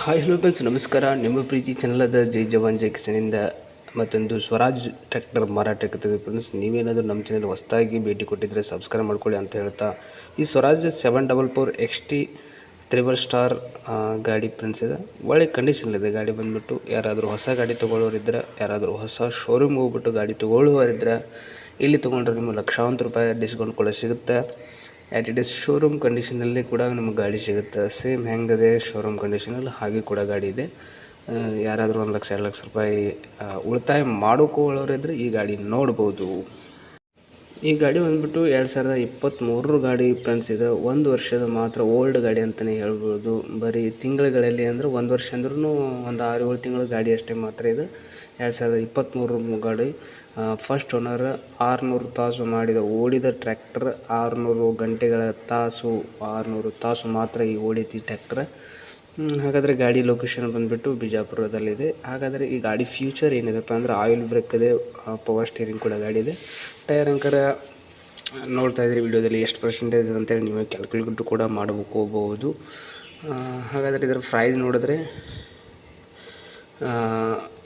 Hi hello friends ನಮಸ್ಕಾರ. ನಿಮ್ಮ ಪ್ರೀತಿ ಚಾನಲದ ಜೈ ಜವಾನ್, ಜೈ ಕಿಸನಿಂದ. ಮತ್ತೊಂದು ಸ್ವರಾಜ್ ಟ್ರ್ಯಾಕ್ಟರ್ ಮಾರಾಟಕ್ಕೆ ತೆಗೆದು ಫ್ರೆಂಡ್ಸ್ ನೀವೇನಾದರೂ ನಮ್ಮ ಚಾನಲ್ ಹೊಸದಾಗಿ ಭೇಟಿ ಕೊಟ್ಟಿದ್ದರೆ ಸಬ್ಸ್ಕ್ರೈಬ್ ಮಾಡ್ಕೊಳ್ಳಿ ಅಂತ ಹೇಳ್ತಾ. ಈ Swaraj seven double four X T triple star ಗಾಡಿ ಫ್ರೆಂಡ್ಸ್ ಇದೆ. ಒಳ್ಳೆ ಕಂಡೀಷನಲ್ಲಿದೆ ಗಾಡಿ ಬಂದುಬಿಟ್ಟು ಯಾರಾದರೂ ಹೊಸ ಗಾಡಿ ತೊಗೊಳ್ಳೋರಿದ್ದರೆ ಯಾರಾದರೂ ಹೊಸ ಶೋರೂಮ್ಗೆ ಹೋಗ್ಬಿಟ್ಟು ಗಾಡಿ ತೊಗೊಳ್ಳುವರಿದ್ದರೆ ಇಲ್ಲಿ ತೊಗೊಂಡ್ರೆ ನಿಮಗೆ ಲಕ್ಷಾಂತರ ರೂಪಾಯಿ ಡಿಸ್ಕೌಂಟ್ ಕೂಡ ಸಿಗುತ್ತೆ. ಆ್ಯಟ್ ಇಟ್ ಇಸ್ ಶೋರೂಮ್ ಕಂಡೀಷನಲ್ಲಿ ಕೂಡ ನಮಗೆ ಗಾಡಿ ಸಿಗುತ್ತೆ. ಸೇಮ್ ಹೆಂಗಿದೆ ಶೋರೂಮ್ ಕಂಡೀಷನಲ್ಲಿ ಹಾಗೆ ಕೂಡ ಗಾಡಿ ಇದೆ. ಯಾರಾದರೂ ಒಂದು ಲಕ್ಷ, ಎರಡು ಲಕ್ಷ ರೂಪಾಯಿ ಉಳಿತಾಯ ಮಾಡ್ಕೊಳ್ಳೋರಿದ್ರೆ ಈ ಗಾಡಿ ನೋಡ್ಬೋದು. ಈ ಗಾಡಿ ಬಂದ್ಬಿಟ್ಟು ಎರಡು ಸಾವಿರದ ಇಪ್ಪತ್ತ್ಮೂರರ ಗಾಡಿ ಫ್ರೆಂಡ್ಸ್ ಇದೆ. ಒಂದು ವರ್ಷದ ಮಾತ್ರ ಓಲ್ಡ್ ಗಾಡಿ ಅಂತಲೇ ಹೇಳ್ಬೋದು. ಬರೀ ತಿಂಗಳುಗಳಲ್ಲಿ ಅಂದರೆ ಒಂದು ವರ್ಷ ಅಂದ್ರೂ ಒಂದು ಆರು ಏಳು ತಿಂಗಳ ಗಾಡಿ ಅಷ್ಟೇ ಮಾತ್ರ ಇದು. ಎರಡು ಸಾವಿರದ ಇಪ್ಪತ್ತ್ಮೂರರ ಗಾಡಿ ಫಸ್ಟ್ ಓನರ್ ಆರುನೂರು ತಾಸು ಮಾಡಿದ ಓಡಿದ ಟ್ರ್ಯಾಕ್ಟರ್ ಆರುನೂರು ಗಂಟೆಗಳ ತಾಸು, ಆರುನೂರು ತಾಸು ಮಾತ್ರ ಈ ಓಡಿತಿ ಟ್ರ್ಯಾಕ್ಟ್ರ್ ಹಾಗಾದರೆ ಗಾಡಿ ಲೊಕೇಶನ್ ಬಂದುಬಿಟ್ಟು ಬಿಜಾಪುರದಲ್ಲಿದೆ. ಹಾಗಾದರೆ ಈ ಗಾಡಿ ಫ್ಯೂಚರ್ ಏನಿದೆಪ್ಪ ಅಂದರೆ ಆಯಿಲ್ ಬ್ರೇಕ್ ಇದೆ ಪವರ್ ಸ್ಟೀರಿಂಗ್ ಕೂಡ ಗಾಡಿ ಇದೆ. ಟೈರ್ ಅಂಕರ ನೋಡ್ತಾ ಇದ್ದೀರಿ ವಿಡಿಯೋದಲ್ಲಿ ಎಷ್ಟು ಪರ್ಸೆಂಟೇಜ್ ಅಂತೇಳಿ, ನೀವು ಕ್ಯಾಲ್ಕುಲೇಟ್ ಕೂಡ ಮಾಡಬೇಕು ಹಾಗಾದರೆ ಇದರ ಪ್ರೈಸ್ ನೋಡಿದ್ರೆ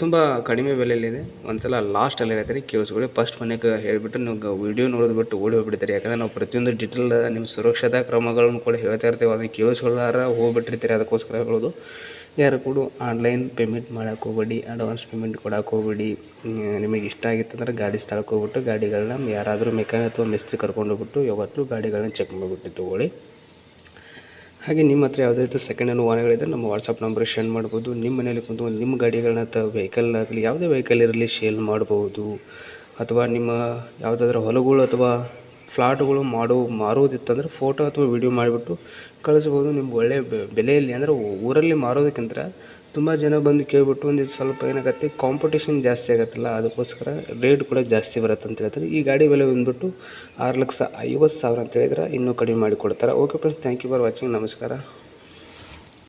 ತುಂಬ ಕಡಿಮೆ ಬೆಲೆಯಲ್ಲಿದೆ. ಒಂದ್ಸಲ ಲಾಸ್ಟಲ್ಲಿ ಹೇಳ್ತಾರೆ ಕೇಳಿಸ್ಕೊಳ್ಳಿ. ಫಸ್ಟ್ ಮನೆಗೆ ಹೇಳಿಬಿಟ್ಟು ನೀವು ವಿಡಿಯೋ ನೋಡಿದ್ಬಿಟ್ಟು ಓಡಿ ಹೋಗ್ಬಿಡ್ತೀರಿ. ಯಾಕಂದರೆ ನಾವು ಪ್ರತಿಯೊಂದು ಡಿಟೇಲ್ ನಿಮ್ಮ ಸುರಕ್ಷತಾ ಕ್ರಮಗಳನ್ನು ಕೂಡ ಹೇಳ್ತಾ ಇರ್ತೀವಿ. ಅದನ್ನು ಕೇಳಿಸ್ಕೊಳ್ಳಾರ ಹೋಗ್ಬಿಟ್ಟಿರ್ತೀರಿ. ಅದಕ್ಕೋಸ್ಕರ ಹೇಳೋದು, ಯಾರು ಕೂಡ ಆನ್ಲೈನ್ ಪೇಮೆಂಟ್ ಮಾಡೋಕ್ಕೆ ಹೋಗ್ಬೇಡಿ ಅಡ್ವಾನ್ಸ್ ಪೇಮೆಂಟ್ ಕೊಡೋಕ್ಕೆ ಹೋಗ್ಬೇಡಿ. ನಿಮಗೆ ಇಷ್ಟ ಆಗಿತ್ತಂದ್ರೆ ಗಾಡಿ ಸ್ಥಳಕ್ಕೆ ಹೋಗ್ಬಿಟ್ಟು, ಗಾಡಿಗಳನ್ನ ಯಾರಾದರೂ ಮೆಕ್ಯಾನಿಕ್ ಅಥವಾ ಮಿಸ್ತ್ರಿ ಕರ್ಕೊಂಡು ಹೋಗ್ಬಿಟ್ಟು, ಯಾವತ್ತೂ ಗಾಡಿಗಳನ್ನ ಚೆಕ್ ಮಾಡಿಬಿಟ್ಟು ತೊಗೊಳ್ಳಿ ಹಾಗೆ ನಿಮ್ಮ ಹತ್ರ ಯಾವುದೇ ರೀತಿ ಸೆಕೆಂಡ್ ಹ್ಯಾಂಡ್ ವಾಹನಗಳಿದ್ದರೆ ನಮ್ಮ ವಾಟ್ಸಪ್ ನಂಬರ್ ಶೇರ್ ಮಾಡ್ಬೋದು. ನಿಮ್ಮ ಮನೇಲಿ ಕುಂತು ನಿಮ್ಮ ಗಾಡಿಗಳನ್ನ ಅಥವಾ ವೆಹಿಕಲ್ ಆಗಲಿ, ಯಾವುದೇ ವೆಹಿಕಲ್ ಇರಲಿ ಶೇಲ್ ಮಾಡ್ಬೋದು. ಅಥವಾ ನಿಮ್ಮ ಯಾವುದಾದ್ರು ಹೊಲಗಳು ಅಥವಾ ಫ್ಲಾಟ್ಗಳು ಮಾಡೋ, ಮಾರೋದಿತ್ತಂದ್ರೆ ಫೋಟೋ ಅಥವಾ ವಿಡಿಯೋ ಮಾಡಿಬಿಟ್ಟು ಕಳಿಸ್ಬೋದು. ನಿಮ್ಗೆ ಒಳ್ಳೆಯ ಬೆಲೆಯಲ್ಲಿ ಅಂದರೆ ಊರಲ್ಲಿ ಮಾರೋದಕ್ಕಿಂತ ತುಂಬ ಜನ ಬಂದು ಕೇಳಿಬಿಟ್ಟು ಒಂದು ಇದು ಸ್ವಲ್ಪ ಏನಾಗತ್ತೆ ಕಾಂಪಿಟೇಷನ್ ಜಾಸ್ತಿ ಆಗುತ್ತಲ್ಲ, ಅದಕ್ಕೋಸ್ಕರ ರೇಟ್ ಕೂಡ ಜಾಸ್ತಿ ಬರುತ್ತೆ ಅಂತ ಹೇಳ್ತಾರೆ. ಈ ಗಾಡಿ ಬೆಲೆ ಬಂದುಬಿಟ್ಟು ಆರು ಲಕ್ಷ ಐವತ್ತು ಸಾವಿರ ಅಂತ ಹೇಳಿದ್ರೆ ಇನ್ನೂ ಕಡಿಮೆ ಮಾಡಿ ಕೊಡ್ತಾರೆ okay friends thank you for watching ನಮಸ್ಕಾರ.